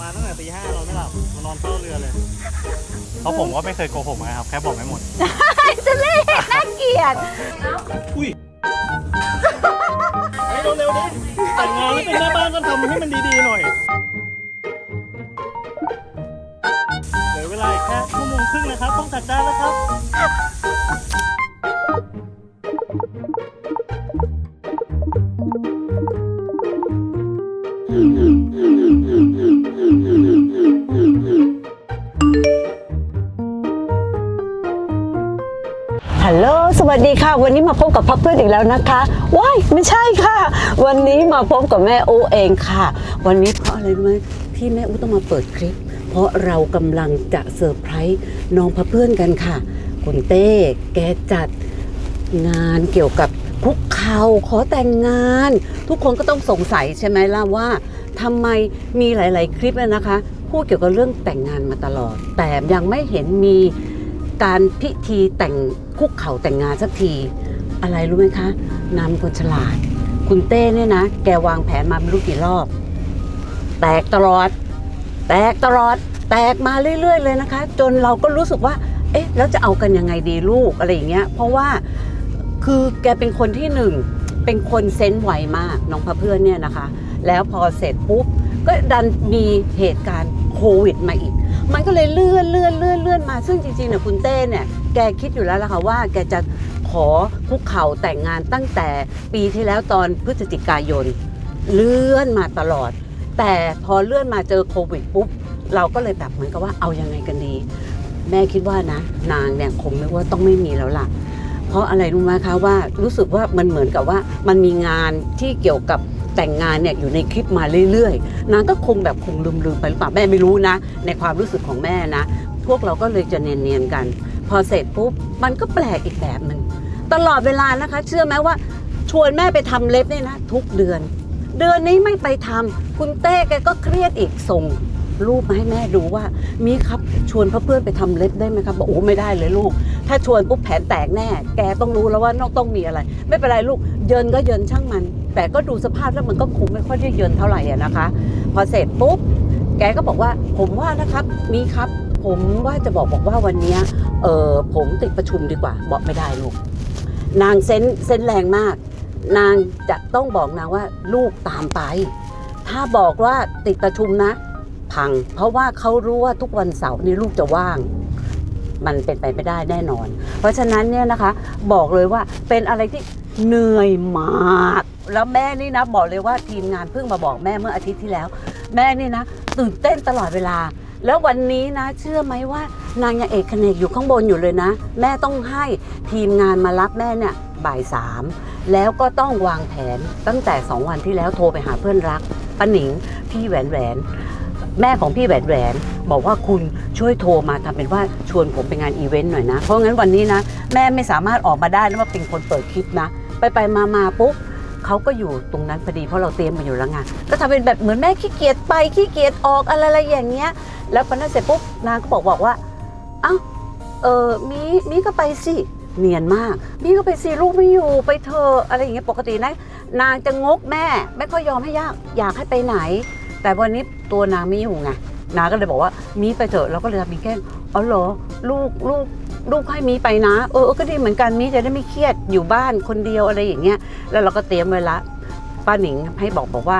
มาตั้งแต่ตีห้านอนไม่หลับมานอนเฝ้าเรือเลยเพราะผมก็ไม่เคยโกหกนะครับ แค่บอกไม่หมด จะเล่น่าเกลียดอุ้ยเฮ้ยเร็วๆดิแต่งงานแล้วเป็นแม่บ้านก็ทำให้มันดีๆหน่อยเหลือเวลาอีกแค่ชั่วโมงครึ่งนะครับ ต้องจัดจานแล้วครับ สดีค่ะ วันนี้มาพบกับพับเพื่อนอีกแล้วนะคะว้ายไม่ใช่ค่ะ วันนี้มาพบกับแม่อูเองค่ะ วันนี้เพราะอะไรรู้ไหมที่แม่อูต้องมาเปิดคลิป เพราะเรากำลังจะเซอร์ไพรส์น้องพับเพื่อนกันค่ะ คุณเต้แกจัดงานเกี่ยวกับคุกเข่าขอแต่งงาน ทุกคนก็ต้องสงสัยใช่ไหมล่ะว่าทำไมมีหลาย ๆ คลิปนะคะพูดเกี่ยวกับเรื่องแต่งงานมาตลอด แต่ยังไม่เห็นมี การพิธีแต่งคุกเข่าแต่งงานสักที อะไรรู้ไหมคะนำคนฉลาด คุณเต้เนี่ยนะ แกวางแผนมาไม่รู้กี่รอบ แตกตลอด แตกตลอด แตกมาเรื่อย ๆ เลยนะคะ จนเราก็รู้สึกว่า เอ๊ะ แล้วจะเอากันยังไงดีลูกอะไรอย่างเงี้ย เพราะว่าคือแกเป็นคนที่หนึ่งเป็นคนเซนไวมากน้องพระเพื่อนเนี่ยนะคะ แล้วพอเสร็จปุ๊บก็ดันมีเหตุการณ์โควิดมาอีก มันก็เลยเลื่อนเลื่อนเลื่อน อนมาซึ่งจริงๆเนี่ยคุณเต้เนี่ยแกคิดอยู่แล้วล่ะค่ะว่าแกจะขอคุกเข่าแต่งงานตั้งแต่ปีที่แล้วตอนพฤศจิกายน เลื่อนมาตลอด แต่พอเลื่อนมาเจอโควิดปุ๊บ เราก็เลยแบบเหมือนกับว่าเอายังไงกันดี แม่คิดว่านะ นางเนี่ยคงไม่ว่าต้องไม่มีแล้วล่ะ เพราะอะไรรู้ไหมคะว่ารู้สึกว่ามันเหมือนกับว่ามันมีงานที่เกี่ยวกับแต่งงานเนี่ยอยู่ในคลิปมาเรื่อยๆ นางก็คงแบบคงลืมๆไปหรือเปล่าแม่ไม่รู้นะ ในความรู้สึกของแม่นะ พวกเราก็เลยจะเนียนๆกัน พอเสร็จปุ๊บมันก็แปลกอีกแบบหนึ่งตลอดเวลานะคะ เชื่อไหมว่าชวนแม่ไปทำเล็บเนี่ยนะทุกเดือน เดือนนี้ไม่ไปทำคุณเต้แกก็เครียดอีกส่งรูปมาให้แม่ดูว่า มีครับชวนเพื่อนไปทำเล็บได้ไหมครับบอกโอ้ไม่ได้เลยลูก ถ้าชวนปุ๊บแผนแตกแน่ แกต้องรู้แล้วว่านอกต้องมีอะไร ไม่เป็นไรลูก เยินก็เยินช่างมัน แต่ก็ดูสภาพแล้วมันก็คงไม่ค่อยได้เยินเท่าไหร่นะคะ พอเสร็จปุ๊บ แกก็บอกว่าผมว่านะครับ มีครับ ผมว่าจะบอกบอกว่าวันนี้เออผมติดประชุมดีกว่า บอกไม่ได้ลูก นางเซนเซนแรงมาก นางจะต้องบอกนางว่าลูกตามไป ถ้าบอกว่าติดประชุมนะ พัง เพราะว่าเขารู้ว่าทุกวันเสาร์นี่ลูกจะว่าง มันเป็นไปไม่ได้แน่นอน เพราะฉะนั้นเนี่ยนะคะ บอกเลยว่าเป็นอะไรที่เหนื่อยมาก แล้วแม่นี่นะบอกเลยว่าทีมงานเพิ่งมาบอกแม่เมื่ออาทิตย์ที่แล้ว แม่นี่นะตื่นเต้นตลอดเวลา แล้ววันนี้นะ เชื่อไหมว่านางยังเอกคเนกอยู่ข้างบนอยู่เลยนะ แม่ต้องให้ทีมงานมารับแม่เนี่ยบ่ายสามแล้วก็ต้องวางแผนตั้งแต่สองวันที่แล้วโทรไปหาเพื่อนรักป้าหนิงพี่แหวนแหวน แม่ของพี่แหวนแหวน บอกว่าคุณช่วยโทรมาทำเป็นว่าชวนผมไปงานอีเวนต์หน่อยนะ เพราะงั้นวันนี้นะ แม่ไม่สามารถออกมาได้นะว่าเป็นคนเปิดคลิปนะ ไปไปมามาปุ๊บ เขาก็อยู่ตรงนั้นพอดีเพราะเราเตรียมมาอยู่แล้วไงก็ทำเป็นแบบเหมือนแม่ขี้เกียจไปขี้เกียจออกอะไรอะไรอย่างเงี้ย แล้วพอนั้นเสร็จปุ๊บนางก็บอกบอกว่าเอ้าเออมีมีก็ไปสิเนียนมากมีก็ไปสิลูกไม่อยู่ไปเธออะไรอย่างเงี้ยปกตินะนางจะงกแม่ ไม่ค่อยยอมให้ยากอยากให้ไปไหน แต่วันนี้ตัวนางไม่อยู่ไงนางก็เลยบอกว่ามีไปเถอะเราก็เลยทำมีแค่อ๋อเหรอลูกลูก ลูกให้มีไปนะ เออก็ดีเหมือนกันมีจะได้ไม่เครียดอยู่บ้านคนเดียวอะไรอย่างเงี้ยแล้วเราก็เตรียมไว้ละป้าหนิงให้บอกบอกว่า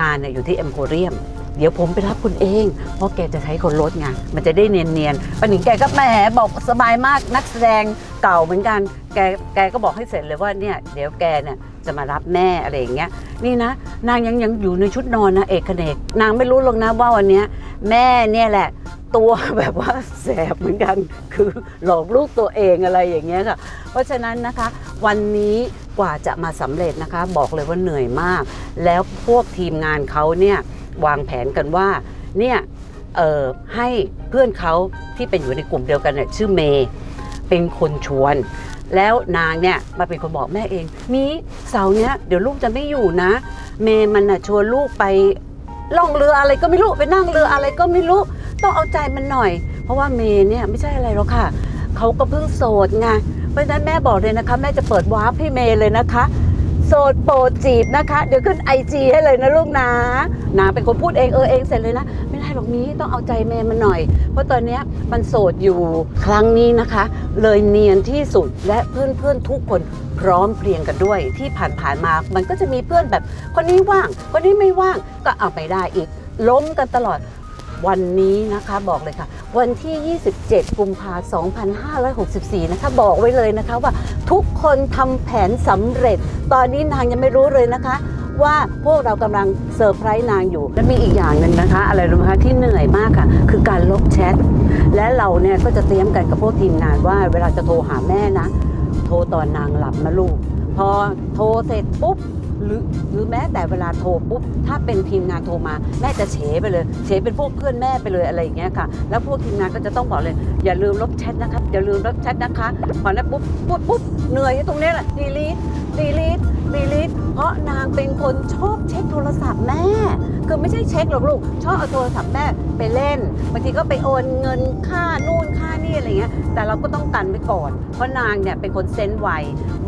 งานเนี่ยอยู่ที่เอ็มโพเรียมเดี๋ยวผมไปรับคุณเอง เพราะแกจะใช้คนรถไง มันจะได้เนียนๆป้าหนิงแกก็แหมบอกสบายมากนักแสดงเก่าเหมือนกัน แกแกก็บอกให้เสร็จเลยว่าเนี่ยเดี๋ยวแกเนี่ยจะมารับแม่อะไรอย่างเงี้ย นี่นะ นางยังยังอยู่ในชุดนอนนะเอกเนก นางไม่รู้หรอกนะว่าวันนี้แม่เนี่ยแหละ ตัวแบบว่าแสบเหมือนกัน คือหลอกลูกตัวเองอะไรอย่างเงี้ยค่ะ เพราะฉะนั้นนะคะ วันนี้กว่าจะมาสำเร็จนะคะ บอกเลยว่าเหนื่อยมาก แล้วพวกทีมงานเขาเนี่ยวางแผนกันว่าเนี่ยให้เพื่อนเขาที่เป็นอยู่ในกลุ่มเดียวกันเนี่ยชื่อเมย์เป็นคนชวน แล้วนางเนี่ยมาเป็นคนบอกแม่เอง มีเสาเนี้ยเดี๋ยวลูกจะไม่อยู่นะ เมย์มันน่ะชวนลูกไปล่องเรืออะไรก็ไม่รู้ไปนั่งเรืออะไรก็ไม่รู้ ต้องเอาใจมันหน่อย เพราะว่าเมย์เนี่ยไม่ใช่อะไรหรอกค่ะ เขาก็เพิ่งโสดไง เพราะฉะนั้นแม่บอกเลยนะคะ แม่จะเปิดวาร์ปให้เมย์เลยนะคะ โสดโปรดจีบนะคะ เดี๋ยวขึ้นไอจีให้เลยนะลูกนะนาเป็นคนพูดเองเออเองเสร็จเลยนะ ไม่ได้หรอกนี้ต้องเอาใจเมย์มันหน่อย เพราะตอนเนี้ยมันโสดอยู่ครั้งนี้นะคะ เลยเนียนที่สุดและเพื่อนๆทุกคนพร้อมเพรียงกันด้วยที่ผ่านๆมา มันก็จะมีเพื่อนแบบคนนี้ว่าง คนนี้ไม่ว่างก็เอาไปได้อีก ล้มกันตลอด วันนี้นะคะบอกเลยค่ะ วันที่ 27 กุมภาพันธ์2564 นะคะ บอกไว้เลยนะคะว่าทุกคนทำแผนสำเร็จ ตอนนี้นางยังไม่รู้เลยนะคะ ว่าพวกเรากำลังเซอร์ไพรส์นางอยู่ และมีอีกอย่างหนึ่งนะคะ อะไรรู้ไหมคะที่เหนื่อยมากค่ะ คือการลบแชท และเราเนี่ยก็จะเตรียมกันกับพวกทีมงานว่า เวลาจะโทรหาแม่นะ โทรตอนนางหลับนะลูก พอโทรเสร็จปุ๊บหรือหรือ แม้แต่เวลาโทรปุ๊บถ้าเป็นทีมงานโทรมาแม่จะเฉไปเลยเฉเป็นพวกเพื่อนแม่ไปเลยอะไรอย่างเงี้ยค่ะ แล้วพวกทีมงานก็จะต้องบอกเลย อย่าลืมลบแชทนะครับอย่าลืมลบแชทนะคะพอนั้นปุ๊บปุ๊บปุ๊บเหนื่อยตรงนี้แหละดีลีทดีลีทดีลีทเพราะนางเป็นคนชอบเช็คโทรศัพท์แม่ คือไม่ใช่เช็คหรอกลูกชอบเอาโทรศัพท์แม่ไปเล่นบางทีก็ไปโอนเงินค่านู่นค่านี่อะไรเงี้ยแต่เราก็ต้องกันไว้ก่อน เพราะนางเนี่ยเป็นคนเซนส์ไว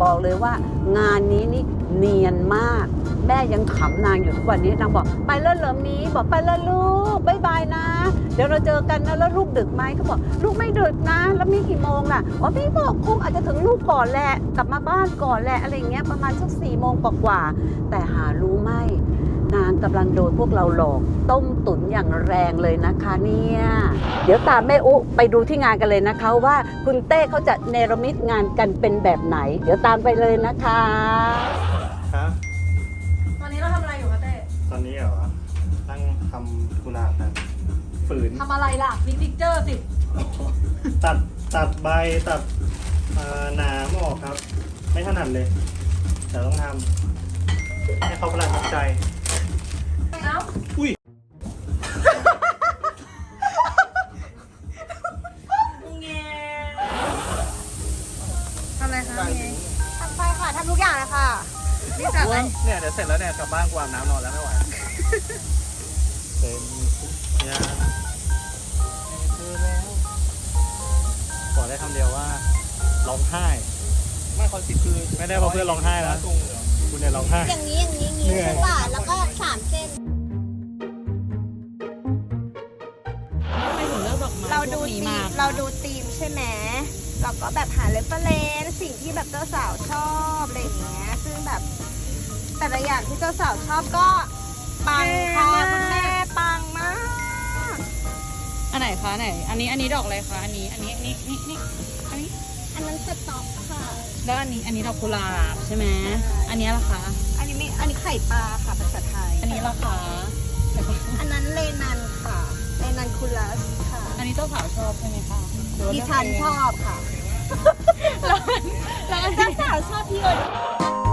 บอกเลยว่างานนี้นี่ เนียนมาก แม่ยังขำนางอยู่ทุกวันนี้นางบอกไปแล้วเหรอมีบอกไปแล้วลูกบายบายนะ เดี๋ยวเราเจอกันนะแล้วลูกดึกไหมก็บอก ลูกไม่ดึกนะ แล้วมีกี่โมงล่ะอ๋อพี่บอกคงอาจจะถึงลูกก่อนแหละกลับมาบ้านก่อนแหละอะไรเงี้ยประมาณสักสี่โมงกว่าแต่หารู้ไหมนางกำลังโดนพวกเราหลอก ต้มตุ๋นอย่างแรงเลยนะคะเนี่ยเดี๋ยวตามแม่อุไปดูที่งานกันเลยนะคะว่าคุณเต้เขาจะเนรมิตงานกันเป็นแบบไหน เดี๋ยวตามไปเลยนะคะ นนี้เหรอนั่งทำกุหลาบครับฝืน ทำอะไรล่ะมีพิกเจอร์สิ ตัดตัดใบตัดเอ่อหนามออกครับ ไม่ถนัดเลย แต่ต้องทำให้เขาประหลาดใจ เอ้าอุ้ยทำอะไรคะทำไปค่ะทำทุกอย่างเลยค่ะนี่จากอะไรเนี่ยเดี๋ยวเสร็จแล้วเนี่ยกลับบ้านกวามน้ำนอนแล้วไม่ไหว เป็นทุกอย่างให้เธอแล้วบอกได้คำเดียวว่าร้องไห้ ไม่คอนสิคือไม่ได้เพราะเพื่อนร้องไห้นะคุณเนี่ยร้องไห้ อย่างนี้อย่างนี้อย่างนี้เหนื่อยใช่ป่ะแล้วก็สามเส้นเราดูธีมเราดูธีมใช่ไหมเราก็แบบหาเรฟเฟรนสิ่งที่แบบเจ้าสาวชอบอะไรอย่างเงี้ย ซึ่งแบบแต่ละอย่างที่เจ้าสาวชอบก็ ปังค่ะคุณแม่ปังมาก อันไหนคะอันไหน อันนี้อันนี้ดอกอะไรคะอันนี้ อันนี้นี่นี่นี่อันนี้ อันนั้นสต็อกค่ะ แล้วอันนี้อันนี้ดอกกุหลาบใช่ไหมอันนี้ล่ะคะอันนี้ไม่อันนี้ไข่ปลาค่ะภาษาไทย อันนี้ล่ะคะอันนั้นเลนันค่ะเลนันคูลัสค่ะ อันนี้เจ้าสาวชอบใช่ไหมคะหรือว่าดิเลือกฉันเงชอบค่ะแล้วแล้วอันเจ้านี้สาวชอบพี่โอ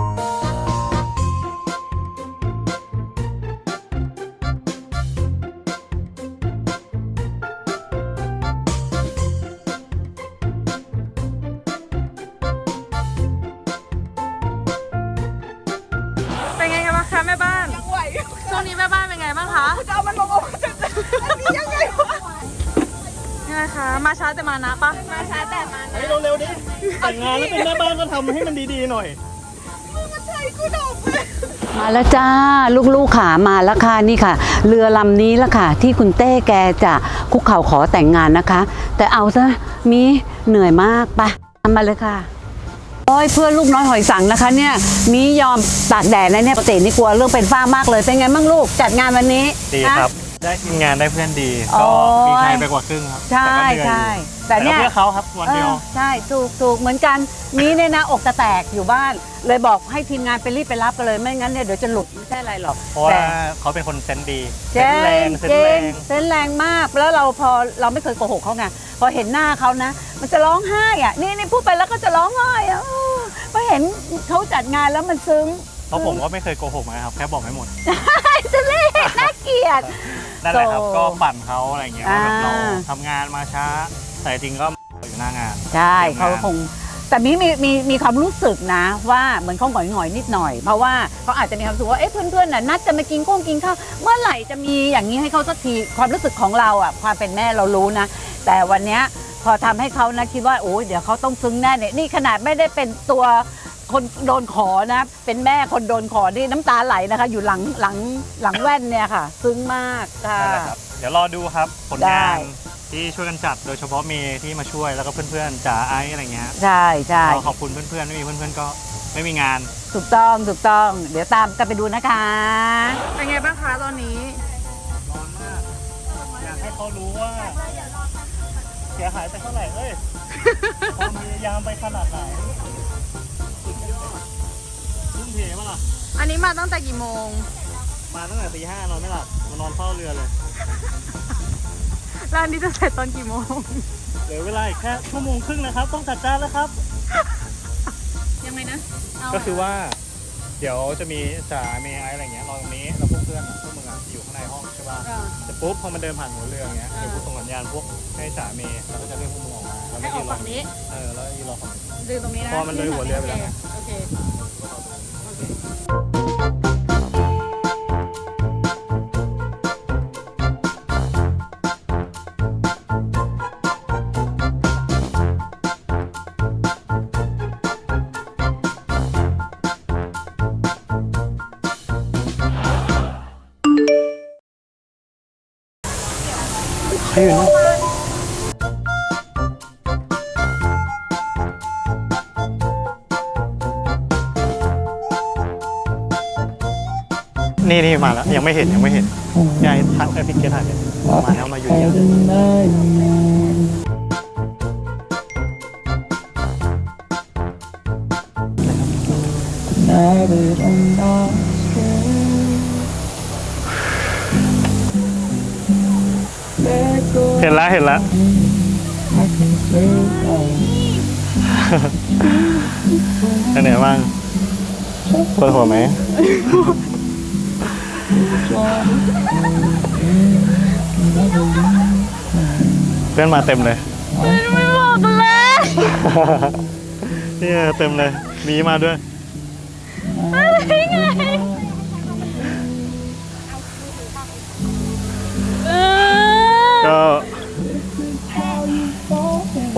มาช้าแต่มานะปะมาช้าแต่มาเฮ้ยเร็วๆดิแต่งงานแล้วเป็นแม่บ้านก็ทำให้มันดีๆหน่อยมาแล้วจ้า ลูกๆขามาแล้วค่ะนี่ค่ะ เรือลำนี้ละค่ะ ที่คุณเต้แกจะคุกเข่าขอแต่งงานนะคะ แต่เอาซะมีเหนื่อยมากไปะทำมาเลยค่ะโอ้ยเพื่อนลูกน้อยหอยสังนะคะเนี่ยมียอมตากแดดนะเนี่ยปกตินี่กลัวเรื่องเป็นฝ้ามากเลยเป็นไงบ้างลูกจัดงานวันนี้ดีฮะครับ ได้ทีมงานได้เพื่อนดีโอ้ก็ยมีใครไปกว่าครึ่งครับใช่แต่ก็เหนื่อยอยู่ใช่แต่แต่เนี่ยก็เพื่อเขาครับวันเดียวออใช่ถูกถูกเหมือนกันมีเนี่ยนะอกจะแตกอยู่บ้าน เลยบอกให้ทีมงานไปรีบไปรับกันเลยไม่งั้นเนี่ยเดี๋ยวจะหลุดไม่ใช่อะไรหรอกเพราะว่าแต่เขาเป็นคนเซนส์ดีเซเจ๊นส์แรงเซนจส์ริแรงงเส้นแรงมากแล้วเราพอเราไม่เคยโกหกเขาไงพอเห็นหน้าเขานะ มันจะร้องไห้อะนี่นี่พูดไปแล้วก็จะร้องไห้อะเออพอเห็นเขาจัดงานแล้วมันซึ้งเพราะผมก็ไม่เคยโกหกนะครับแค่บอกไม่หมดจะเล่น่าเกลียดนั่นแหละครับ โธ่ก็ปั่นเขาอะไรอย่างเงี้ยว่าแบบอ่า เราทำงานมาช้า แต่จริงก็อยู่หน้างาน ใช่ทำงาน เขาคงแต่มีมีมีมีความรู้สึกนะ ว่าเหมือนเขาหงอยหงอยๆนิดหน่อย เพราะว่าเขาอาจจะมีความรู้สึกว่าเอ๊ะเพื่อนๆน่ะนัดจะมากินก้งกินข้าวเมื่อไหร่จะมีอย่างนี้ให้เขาสักทีความรู้สึกของเราอะความเป็นแม่เรารู้นะ แต่วันเนี้ยพอทำให้เขานะคิดว่าโอ้ยเดี๋ยวเขาต้องซึ้งแน่เนี่ยนี่ขนาดไม่ได้เป็นตัว คนโดนขอนะ เป็นแม่คนโดนขอที่น้ำตาไหลนะคะ อยู่หลังหลังหลังแว่นเนี่ยค่ะ ซึ้งมากค่ะ นั่นแหละครับเดี๋ยวรอดูครับผลได้ งานที่ช่วยกันจัดโดยเฉพาะเมย์ที่มาช่วยแล้วก็เพื่อนๆจ๋าไอซ์อะไรเงี้ยใช่ใช่ก็ขอบคุณเพื่อนๆไม่มีเพื่อนๆก็ไม่มีงาน ถูกต้องถูกต้อง เดี๋ยวตามกันไปดูนะคะ เป็นไงบ้างคะตอนนี้ ร้อนมาก อยากให้เขารู้ว่า เสียหายไปเท่าไหร่เอ้ย ความพยายามไปขนาดไหนสุดยอด ทุ่มเทปะล่ะ อันนี้มาตั้งแต่กี่โมง มาตั้งแต่ตีห้านอนไม่หลับมานอนเฝ้าเรือเลยแล้วอันนี้จะเสร็จตอนกี่โมง เหลือเวลาอีกแค่ชั่วโมงครึ่งนะครับ ต้องจัดจานแล้วครับ ยังไงนะก็คือว่า เดี๋ยวจะมีจ่าเมย์ไอซ์อะไรเงี้ยรอตรงนี้แล้วพวกเพื่อนอะพวกมึงอะอยู่ข้างในห้องใช่ป่ะแต่ปุ๊บพอมันเดินผ่านหัวเรืออย่างเงี้ยเดี๋ยวกูส่งสัญญาณพวกให้จ่าเมย์แล้วก็จะเรียกพวกมึงออกมาแล้วให้ก็อยือกนรอฝั่งนี้ เออแล้วยืนรอฝั่งนี้ดึงตรงนี้นะพอมันเลยหัวเรือไปแล้วไงโอเค ในี่นี่มาแล้วยังไม่เห็นยังไม่เห็นยายทักไอพิกเกตถ่ายเลยมาแล้วมาอยู่เยอะเห็นแล้วเห็นแล้วเป็นไงบ้างปวดหัวไหม เพื่อนมาเต็มเลยไม่บอกกันเลยเนี่ยเต็มเลย มีมาด้วยเออก็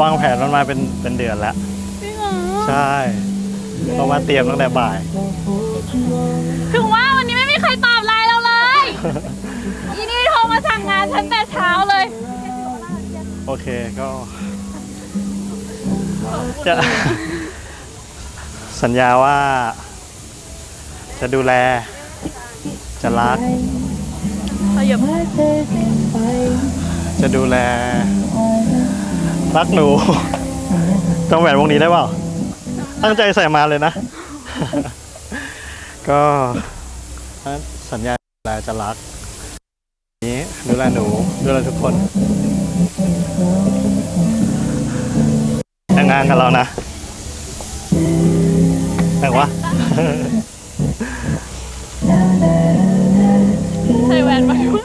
วางแผนมันมาเป็นเป็นเดือนแล้วจริงเหรอใช่เพราะว่าเตรียมตั้งแต่บ่าย อีนี่โทรมาสั่งงานฉันแต่เช้าเลย โอเคก็จะสัญญาว่า จะดูแล จะรัก ขยับจะดูแล รักหนูจำแหวนวงนี้ได้เปล่า ตั้งใจใส่มาเลยนะ ก็สัญญา แลจะรักนี้ดูแลหนู ดูแลทุกคนแต่งงานกับเรานะแต่งวะใส่แหวนมาด้วย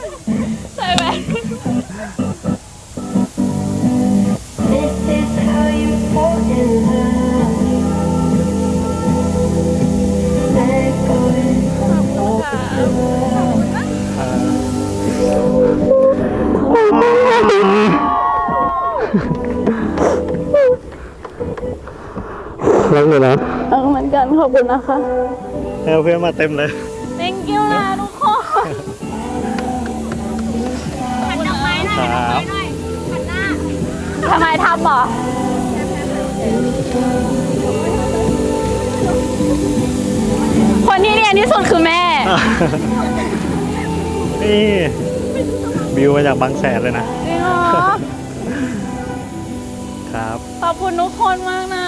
รักเลยนะเออเหมือนกันขอบคุณนะคะเอาเพื่อนมาเต็มเลย thank you นะทุกคนหันดอกไม้หน่อยครับทำไมทำเหรอคนที่เรียนที่สุดคือแม่ นี่วิวมาจากบางแสนเลยนะ จริงเหรอ ครับ ขอบคุณทุกคนมากนะ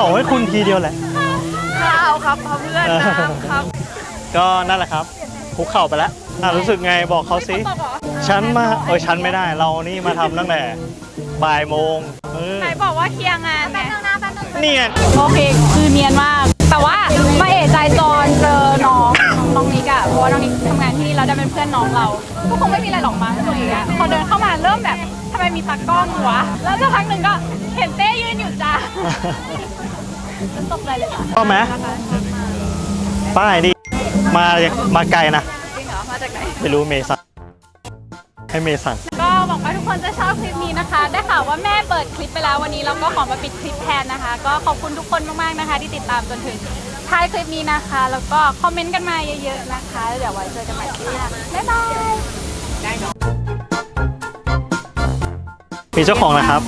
เขาให้คุณทีเดียวแหละ ข้าวครับพ่อเพื่อนน้ำครับก็นั่นแหละครับคุกเข่าไปแล้วอะรู้สึกไงบอกเขาสิตกเหรอฉันมาเออฉันไม่ได้เรานี่มาทำตั้งแต่บ่ายโมงเออไหนบอกว่าเคลียร์งานไงนี่ไงโอเค คือเนียนมาก แต่ว่ามาเอะใจตอนเจอน้องน้องนิกอะเพราะว่าน้องนิกทำงานที่นี่เราได้เป็นเพื่อนน้องเรา ก็คงไม่มีอะไรหรอกมั้งอะไรอย่างเงี้ยพอเดินเข้ามาเริ่มแบบทำไมมีตากล้องวะ แล้วสักพักหนึ่งก็เห็นเต้ยืนอยู่จ้าฉัน ตกใจเลยค่ะชอบไหมป้ายดิมามาไกลนะ จริงเหรอ มาจากไหน ไม่รู้เมสันให้เมสันก็หวังว่าทุกคนจะชอบคลิปนี้นะคะ ได้ข่าวว่าแม่เปิดคลิปไปแล้ววันนี้เราก็ขอมาปิดคลิปแทนนะคะ ก็ขอบคุณทุกคนมากๆนะคะ ที่ติดตามจนถึงท้ายคลิปนี้นะคะ แล้วก็คอมเมนต์กันมาเยอะๆนะคะแล้วเดี๋ยวไว้เจอกันใหม่คลิปหน้าบ๊ายบายมีเจ้าของนะครับ